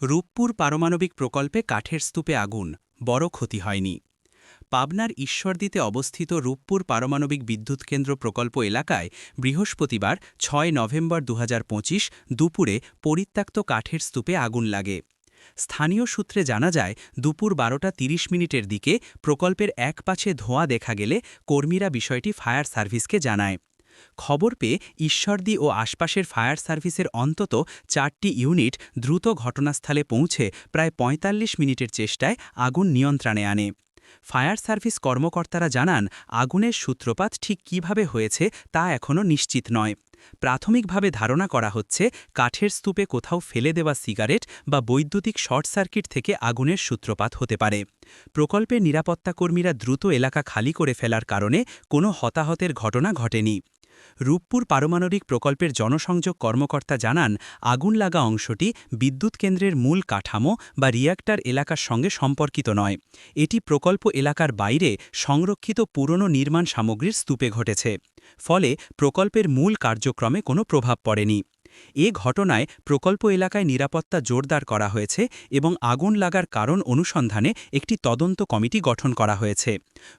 রূপপুর পারমাণবিক প্রকল্পে কাঠের স্তূপে আগুন, বড় ক্ষতি হয়নি। পাবনার ঈশ্বরদীতে অবস্থিত রূপপুর পারমাণবিক বিদ্যুৎ কেন্দ্র প্রকল্প এলাকায় বৃহস্পতিবার ছয় নভেম্বর দু হাজার পঁচিশ দুপুরে পরিত্যক্ত কাঠের স্তূপে আগুন লাগে। স্থানীয় সূত্রে জানা যায়, দুপুর বারোটা তিরিশ মিনিটের দিকে প্রকল্পের এক পাছে ধোঁয়া দেখা গেলে কর্মীরা বিষয়টি ফায়ার সার্ভিসকে জানায়। খবর পেয়ে ঈশ্বরদী ও আশপাশের ফায়ার সার্ভিসের অন্তত চারটি ইউনিট দ্রুত ঘটনাস্থলে পৌঁছে প্রায় ৪৫ মিনিটের চেষ্টায় আগুন নিয়ন্ত্রণে আনে। ফায়ার সার্ভিস কর্মকর্তারা জানান, আগুনের সূত্রপাত ঠিক কীভাবে হয়েছে তা এখনও নিশ্চিত নয়। প্রাথমিকভাবে ধারণা করা হচ্ছে, কাঠের স্তূপে কোথাও ফেলে দেওয়া সিগারেট বা বৈদ্যুতিক শর্ট সার্কিট থেকে আগুনের সূত্রপাত হতে পারে। প্রকল্পের নিরাপত্তাকর্মীরা দ্রুত এলাকা খালি করে ফেলার কারণে কোনো হতাহতের ঘটনা ঘটেনি। রূপপুর পারমাণবিক প্রকল্পের জনসংযোগ কর্মকর্তা জানান আগুন লাগা অংশটি বিদ্যুৎ কেন্দ্রের মূল কাঠামো বা রিয়াক্টার এলাকার সঙ্গে সম্পর্কিত নয়। এটি প্রকল্প এলাকার বাইরে সংরক্ষিত পুরনো নির্মাণ সামগ্রীর স্তূপে ঘটেছে। ফলে প্রকল্পের মূল কার্যক্রমে কোনো প্রভাব পড়েনি। এ ঘটনায় প্রকল্প এলাকায় নিরাপত্তা জোরদার করা হয়েছে এবং আগুন লাগার কারণ অনুসন্ধানে একটি তদন্ত কমিটি গঠন করা হয়েছে।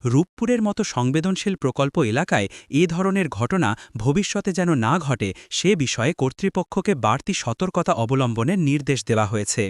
রূপপুরের মতো সংবেদনশীল প্রকল্প এলাকায় এ ধরনের ঘটনা ভবিষ্যতে যেন না ঘটে, সে বিষয়ে কর্তৃপক্ষকে বাড়তি সতর্কতা অবলম্বনের নির্দেশ দেওয়া হয়েছে।